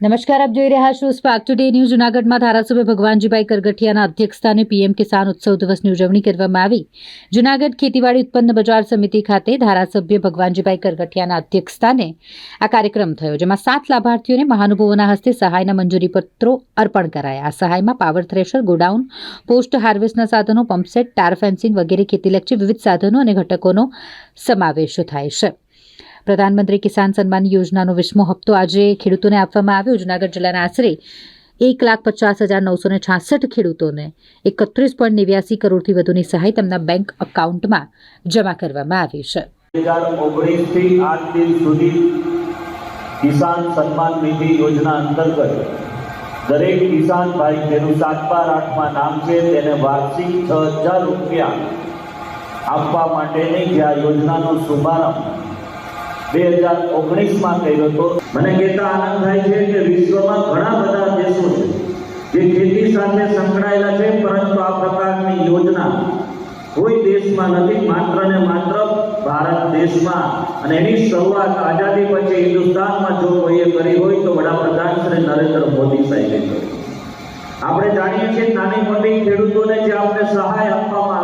નમસ્કાર, આપ જોઈ રહ્યા છો સ્પાર્ક ટુડે ન્યૂઝ જુનાગઢમાં ધારાસભ્ય ભગવાનજીભાઈ કરગઠિયાના અધ્યક્ષસ્થાને પીએમ કિસાન ઉત્સવ દિવસની ઉજવણી કરવામાં આવી. જુનાગઢ ખેતીવાડી ઉત્પન્ન બજાર સમિતિ ખાતે ધારાસભ્ય ભગવાનજીભાઈ કરગઠિયાના અધ્યક્ષસ્થાને આ કાર્યક્રમ થયો, જેમાં સાત લાભાર્થીઓને મહાનુભાવોના હસ્તે સહાયના મંજૂરી પત્રો અર્પણ કરાયા. આ સહાયમાં પાવર થ્રેશર, ગોડાઉન, પોસ્ટ હાર્વેસ્ટના સાધનો, પંપસેટ, ટાર ફેન્સિંગ વગેરે ખેતીલક્ષી વિવિધ સાધનો અને ઘટકોનો સમાવેશ થાય છે. પ્રધાનમંત્રી કિસાન સન્માન યોજનાનો વીસમો હપ્તો આજે ખેડૂતોને આપવામાં આવ્યો. જૂનાગઢ જિલ્લાના આશરે એક લાખ પચાસ હજાર નવસો ને છાસઠ ખેડૂતોને એકત્રીસ પોઈન્ટ નેવ્યાસી કરોડથી વધુની સહાય તેમના બેંક એકાઉન્ટમાં જમા કરવામાં આવી છે. કિસાન સન્માન નિધિ યોજના અંતર્ગત દરેક કિસાન ભાઈ જેનું સાતમા આઠમા નામ છે તેને વાર્ષિક છ હજાર રૂપિયા આપવા માટેની જે આ યોજનાનો શુભારંભ બે હજાર ઓગણીસમાં કર્યો હતો. મને કહેતા આનંદ થાય છે કે વિશ્વમાં ઘણા બધા દેશો છે જે ખેતી સાથે સંકળાયેલા છે, પરંતુ આ પ્રકારની યોજના કોઈ દેશમાં નથી. માત્ર ને માત્ર ભારત દેશમાં. અને એની શરૂઆત આઝાદી પછી હિન્દુસ્તાનમાં જો કોઈએ કરી હોય તો વડાપ્રધાન શ્રી નરેન્દ્ર મોદી સાહેબે કરી. આપણે જાણીએ છીએ નાની મોટી ખેડૂતોને જે આપણે સહાય આપવામાં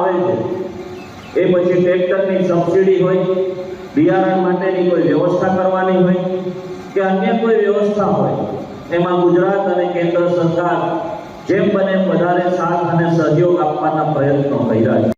એ પછી ટ્રેક્ટરની સબસિડી હોય, બિયારણ માટેની કોઈ વ્યવસ્થા કરવાની હોય કે અન્ય કોઈ વ્યવસ્થા હોય, એમાં ગુજરાત અને કેન્દ્ર સરકાર જેમ બને વધારે સાથ અને સહયોગ આપવાના પ્રયત્નો કર્યા છે.